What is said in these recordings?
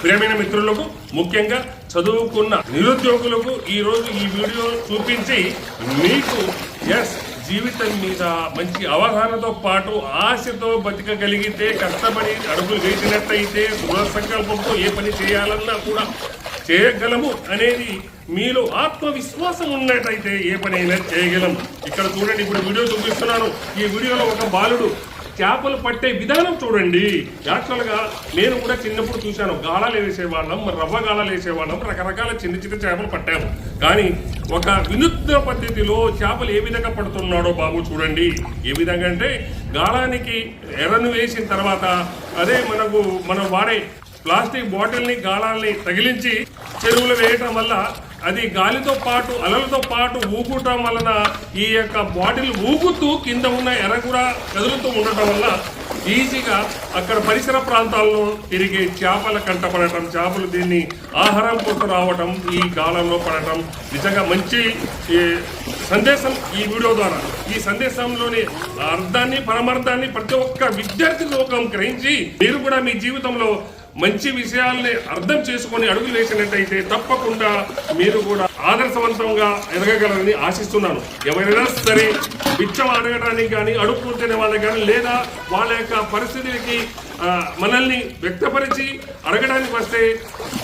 ప్రియమైన మిత్రులకు ముఖ్యంగా చదువుకున్న నిరుద్యోగులకు ఈ రోజు ఈ వీడియో చూపించి మీకు ఎస్ జీవితం మీద మంచి అవగాహనతో పాటు ఆశతో బతికగలిగితే కష్టపడి అడుగులు వేసినట్టయితే దృఢ సంకల్పంతో ఏ పని చేయాలన్నా కూడా చేయగలము అనేది మీలో ఆత్మవిశ్వాసం ఉన్నట్టయితే ఏ పనైనా చేయగలం. ఇక్కడ చూడండి ఇప్పుడు వీడియో చూపిస్తున్నాను. ఈ వీడియోలో ఒక బాలుడు చేపలు పట్టే విధానం చూడండి. యాక్చువల్గా నేను కూడా చిన్నప్పుడు చూశాను. గాళాలు వేసేవాళ్ళం రవ్వ గాళాలు వేసేవాళ్ళం రకరకాల చిన్న చిన్న చేపలు పట్టాము. కానీ ఒక వినూత్న పద్ధతిలో చేపలు ఏ విధంగా పడుతున్నాడో బాబు చూడండి. ఏ విధంగా అంటే గాళానికి ఎర్రను వేసిన తర్వాత అదే మనకు మనం వాడే ప్లాస్టిక్ బాటిల్ని గాళాలని తగిలించి చెరువులు వేయటం వల్ల అది గాలితో పాటు అలలతో పాటు ఊగుటం వలన ఈ యొక్క బాటిల్ ఊగుతూ కింద ఉన్న ఎరగుర కదులుతూ ఉండటం వల్ల ఈజీగా అక్కడ పరిసర ప్రాంతాల్లో తిరిగే చేపల కంట పడటం చేపలు దీన్ని ఆహారం కోసం రావటం ఈ గాలంలో పడటం నిజంగా మంచి సందేశం ఈ వీడియో ద్వారా. ఈ సందేశంలోని అర్థాన్ని పరమార్థాన్ని ప్రతి ఒక్క విద్యార్థి లోకం గ్రహించి మీరు కూడా మీ జీవితంలో మంచి విషయాల్ని అర్థం చేసుకొని అడుగులు వేసినట్టయితే తప్పకుండా మీరు కూడా ఆదర్శవంతంగా ఎదగగలరని ఆశిస్తున్నాను. ఎవరైనా సరే బిచ్చం అడగడానికి కానీ అడుగు తినే వాళ్ళకి కానీ లేదా వాళ్ళ యొక్క పరిస్థితులకి మనల్ని వ్యక్తపరిచి అడగడానికి వస్తే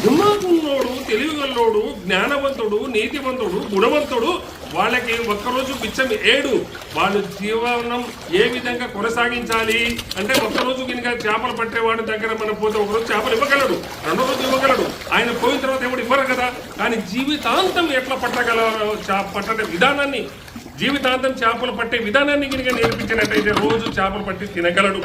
దిమాగున్నోడు తెలివిగల్లోడు జ్ఞానవంతుడు నీతివంతుడు గుణవంతుడు వాళ్ళకి ఒక్కరోజు బిచ్చం ఏడు. వాళ్ళు జీవనం ఏ విధంగా కొనసాగించాలి అంటే ఒక్కరోజు కనుక చేపలు పట్టేవాడి దగ్గర మనం పోతే ఒకరోజు చేపలు ఇవ్వగలడు రెండో రోజు ఇవ్వగలడు. ఆయన పోయిన తర్వాత ఎవడు ఇవ్వరు కదా? కానీ జీవితాంతం ఎట్లా పట్టగలరో చా- పట్టడే విధానాన్ని జీవితాంతం చేపలు పట్టే విధానాన్ని కనుక నేర్పించినట్టయితే రోజు చేపలు పట్టి తినగలడు.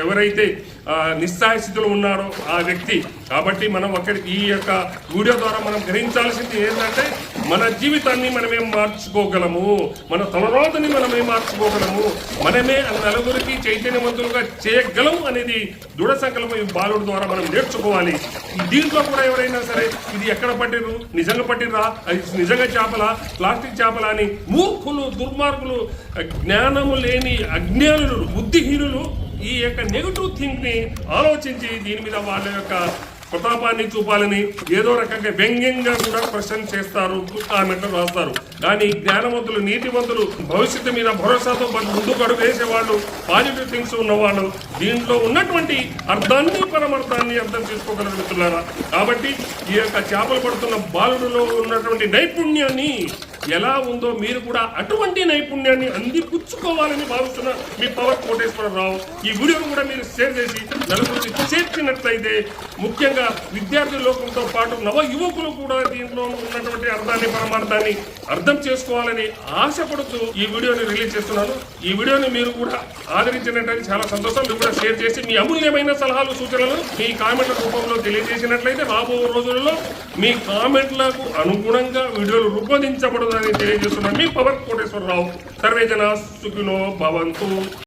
ఎవరైతే ఆ, నిస్సహాయ స్థితిలో ఉన్నాడో ఆ వ్యక్తి. కాబట్టి మనం ఒకటి ఈ యొక్క వీడియో ద్వారా మనం గ్రహించాల్సింది ఏంటంటే మన జీవితాన్ని మనమే మార్చుకోగలము? మన తలరాతని మనమే మార్చుకోగలము? మనమే నలుగురికి చైతన్యవంతులుగా చేయగలము అనేది దృఢ సంకల్పం ఈ బాలుడు ద్వారా మనం నేర్చుకోవాలి. దీంట్లో కూడా ఎవరైనా సరే ఇది ఎక్కడ పట్టిరు నిజంగా పట్టిరా అది నిజంగా చేపల? ప్లాస్టిక్ చేపల అని మూర్ఖులు దుర్మార్గులు జ్ఞానము లేని అజ్ఞానులు బుద్ధిహీనులు ఈ యొక్క నెగిటివ్ థింక్ని ఆలోచించి దీని మీద వాళ్ళ యొక్క ప్రతాపాన్ని చూపాలని ఏదో రకంగా వ్యంగ్యంగా కూడా ప్రశ్న చేస్తారు కామెంట్లు రాస్తారు. కానీ జ్ఞానవంతులు నీతివంతులు భవిష్యత్తు మీద భరోసాతో పాటు ముందుకు అడుగు వేసేవాళ్ళు పాజిటివ్ థింగ్స్ ఉన్నవాళ్ళు దీంట్లో ఉన్నటువంటి అర్థాన్ని పరమర్థాన్ని అర్థం చేసుకోగలరు మిత్రులారా. కాబట్టి ఈ యొక్క చేపలు పడుతున్న బాలుడిలో ఉన్నటువంటి నైపుణ్యాన్ని ఎలా ఉందో మీరు కూడా అటువంటి నైపుణ్యాన్ని అందిపుచ్చుకోవాలని భావిస్తున్న మీ పవర్ కోటేశ్వరరావు. ఈ వీడియోను కూడా మీరు షేర్ చేసి నలుగురికి చేర్చినట్లయితే ముఖ్యంగా విద్యార్థి లోకంతో పాటు నవ యువకులు కూడా దీంట్లో ఉన్నటువంటి అర్థాన్ని పరమార్థాన్ని అర్థం చేసుకోవాలని ఆశపడుతూ ఈ వీడియోని రిలీజ్ చేస్తున్నాను. ఈ వీడియోని మీరు కూడా ఆదరించినట్లయితే చాలా సంతోషం. మీరు కూడా షేర్ చేసి మీ అమూల్యమైన సలహాలు సూచనలు మీ కామెంట్ల రూపంలో తెలియజేసినట్లయితే రాబో రోజులలో మీ కామెంట్లకు అనుగుణంగా వీడియోలు రూపొందించబడదు తెలియజేస్తున్నాను మీ పవర్ కోటేశ్వరరావు. సర్వేజన సుఖినో భవంతు.